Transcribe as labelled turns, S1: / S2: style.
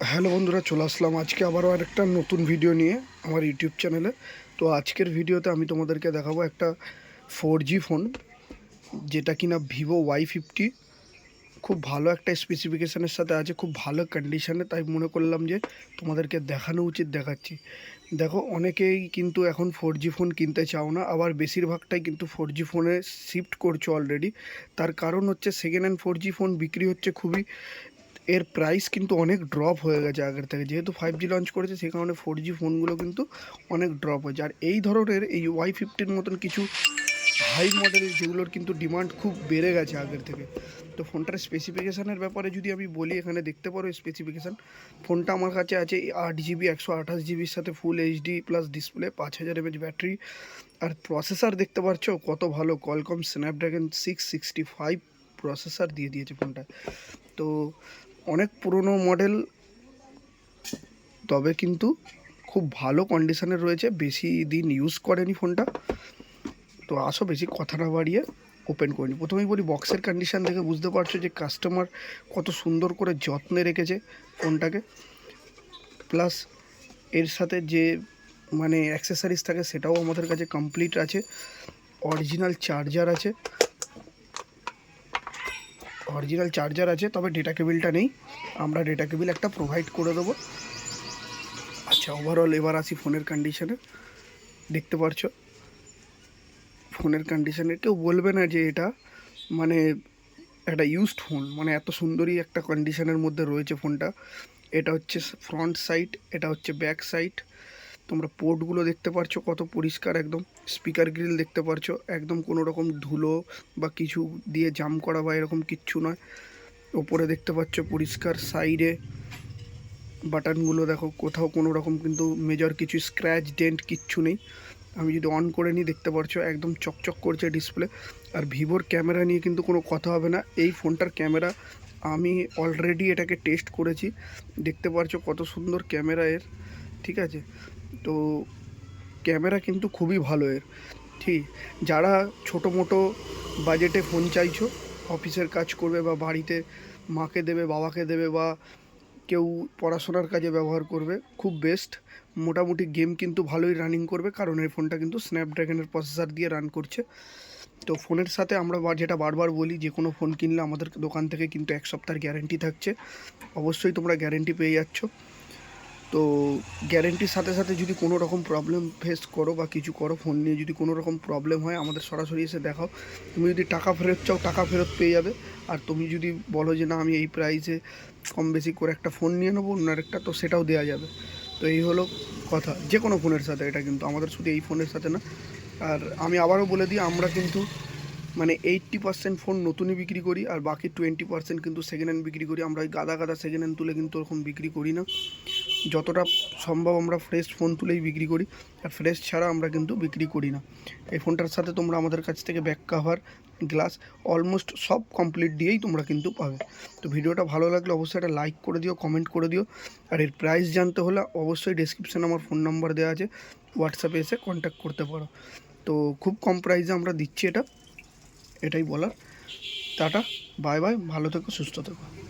S1: Hello বন্ধুরা, চলে আসলাম আজকে আবারও আরেকটা নতুন ভিডিও নিয়ে আমার ইউটিউব চ্যানেলে তো আজকের ভিডিওতে আমি তোমাদেরকে দেখাবো একটা ফোর ফোন যেটা কিনা ভিভো ওয়াই ফিফটি খুব ভালো একটা স্পেসিফিকেশানের সাথে আছে, খুব ভালো কন্ডিশানে তাই মনে করলাম যে তোমাদেরকে দেখানো উচিত, দেখাচ্ছি। দেখো, অনেকেই কিন্তু এখন ফোর ফোন কিনতে চাও না, আবার বেশিরভাগটাই কিন্তু ফোর ফোনে শিফট করছ অলরেডি তার কারণ হচ্ছে সেকেন্ড হ্যান্ড ফোর ফোন বিক্রি হচ্ছে খুবই এর প্রাইস কিন্তু অনেক ড্রপ হয়ে গেছে আগের থেকে। যেহেতু ফাইভ জি লঞ্চ করেছে, সে কারণে ফোর জি ফোনগুলো কিন্তু অনেক ড্রপ হয়েছে। আর এই ধরনের এই ওয়াই ফিফটির মতন কিছু হাই মডেল যেগুলোর কিন্তু ডিমান্ড খুব বেড়ে গেছে আগের থেকে। তো ফোনটার স্পেসিফিকেশানের ব্যাপারে যদি আমি বলি, এখানে দেখতে পারো স্পেসিফিকেশান ফোনটা আমার কাছে আছে আট জিবি একশো আঠাশ জিবির সাথে ফুল এইচডি প্লাস ডিসপ্লে পাঁচ হাজার এমএচ ব্যাটারি আর প্রসেসর দেখতে পাচ্ছ কত ভালো Qualcomm snapdragon six sixty five processor দিয়ে দিয়েছে ফোনটা তো অনেক পুরনো মডেল, তবে কিন্তু খুব ভালো কন্ডিশনে রয়েছে। বেশি দিন ইউজ করেনি ফোনটা তো আসো বেশি কথা না বাড়িয়ে ওপেন করিনি প্রথমেই বলি বক্সের কন্ডিশান দেখে বুঝতে পারছ যে কাস্টমার কত সুন্দর করে যত্নে রেখেছে ফোনটাকে প্লাস এর সাথে যে মানে অ্যাক্সেসারিজ থাকে, সেটাও আমাদের কাছে কমপ্লিট আছে। অরিজিনাল চার্জার আছে। অরিজিনাল চার্জার আছে, তবে ডেটা কেবিলটা নেই। আমরা ডেটা কেবিল একটা প্রোভাইড করে দেবো। আচ্ছা ওভারঅল এবার আসি ফোনের কন্ডিশনে দেখতে পারছ ফোনের কন্ডিশনে কেউ বলবে না যে এটা মানে একটা ইউজড ফোন মানে এত সুন্দরই একটা কন্ডিশনের মধ্যে রয়েছে ফোনটা এটা হচ্ছে ফ্রন্ট সাইড এটা হচ্ছে ব্যাক সাইড তোমরা পোর্টগুলো দেখতে পারছ কত পরিষ্কার একদম। স্পিকার গ্রিল দেখতে পারছ। একদম কোনো রকম ধুলো বা কিছু দিয়ে জাম করা বা এরকম কিচ্ছু নয়। ওপরে দেখতে পাচ্ছ পরিষ্কার সাইডে বাটনগুলো দেখো, কোথাও কোনো রকম কিন্তু মেজর কিছু স্ক্র্যাচ ডেন্ট কিচ্ছু নেই। আমি যদি অন করে নিই, দেখতে পারছ একদম চকচক করছে ডিসপ্লে আর ভিভোর ক্যামেরা নিয়ে কিন্তু কোনো কথা হবে না। এই ফোনটার ক্যামেরা আমি অলরেডি এটাকে টেস্ট করেছি। দেখতে পারছ কত সুন্দর ক্যামেরা এর। ঠিক আছে? তো ক্যামেরা কিন্তু খুবই ভালো এর ঠিক, যারা ছোটো মোটো বাজেটে ফোন চাইছো, অফিসের কাজ করবে বা বাড়িতে মাকে দেবে, বাবাকে দেবে বা কেউ পড়াশোনার কাজে ব্যবহার করবে, খুব বেস্ট মোটামুটি গেম কিন্তু ভালোই রানিং করবে, কারণ এই ফোনটা কিন্তু স্ন্যাপড্রাগনের প্রসেসর দিয়ে রান করছে। তো ফোনের সাথে আমরা যেটা বারবার বলি, যে কোনো ফোন কিনলে আমাদের দোকান থেকে কিন্তু এক সপ্তাহের গ্যারেন্টি থাকছে। অবশ্যই তোমরা গ্যারেন্টি পেয়ে যাচ্ছ। তো গ্যারেন্টির সাথে সাথে যদি কোনো রকম প্রবলেম ফেস করো বা কিছু করো ফোন নিয়ে যদি কোনো রকম প্রবলেম হয়, আমাদের সরাসরি এসে দেখাও। তুমি যদি টাকা ফেরত চাও, টাকা ফেরত পেয়ে যাবে। আর তুমি যদি বলো যে, না, আমি এই প্রাইসে কম বেশি করে একটা ফোন নিয়ে নেব, অন্য একটা তো সেটাও দেওয়া যাবে। তো এই হলো কথা। যে কোনো ফোনের সাথে, এটা কিন্তু আমাদের শুধু এই ফোনের সাথে না। আর আমি আবারও বলে দিই, আমরা কিন্তু মানে এইট্টি পার্সেন্ট ফোন নতুনই বিক্রি করি, আর বাকি টোয়েন্টি পার্সেন্ট কিন্তু সেকেন্ড হ্যান্ড বিক্রি করি। আমরা ওই গাদা গাদা সেকেন্ড হ্যান্ড তুলে কিন্তু ওরকম বিক্রি করি না। যতটা সম্ভব আমরা ফ্রেশ ফোন তুলেই বিক্রি করি। আর ফ্রেশ ছাড়া আমরা কিন্তু বিক্রি করি না। এই ফোনটার সাথে তোমরা আমাদের কাছ থেকে ব্যাক কাভার গ্লাস অলমোস্ট সব কমপ্লিট দিয়েই তোমরা কিন্তু পাবে। তো ভিডিওটা ভালো লাগলে অবশ্যই একটা লাইক করে দিও কমেন্ট করে দিও। আর এর প্রাইস জানতে হলে অবশ্যই ডেসক্রিপশানে আমার ফোন নাম্বার দেওয়া আছে। হোয়াটসঅ্যাপে এসে কন্ট্যাক্ট করতে পারো। তো খুব কম প্রাইসে আমরা দিচ্ছি এটা। এটাই বলার। টাটা বাই বাই ভালো থেকো, সুস্থ থেকো।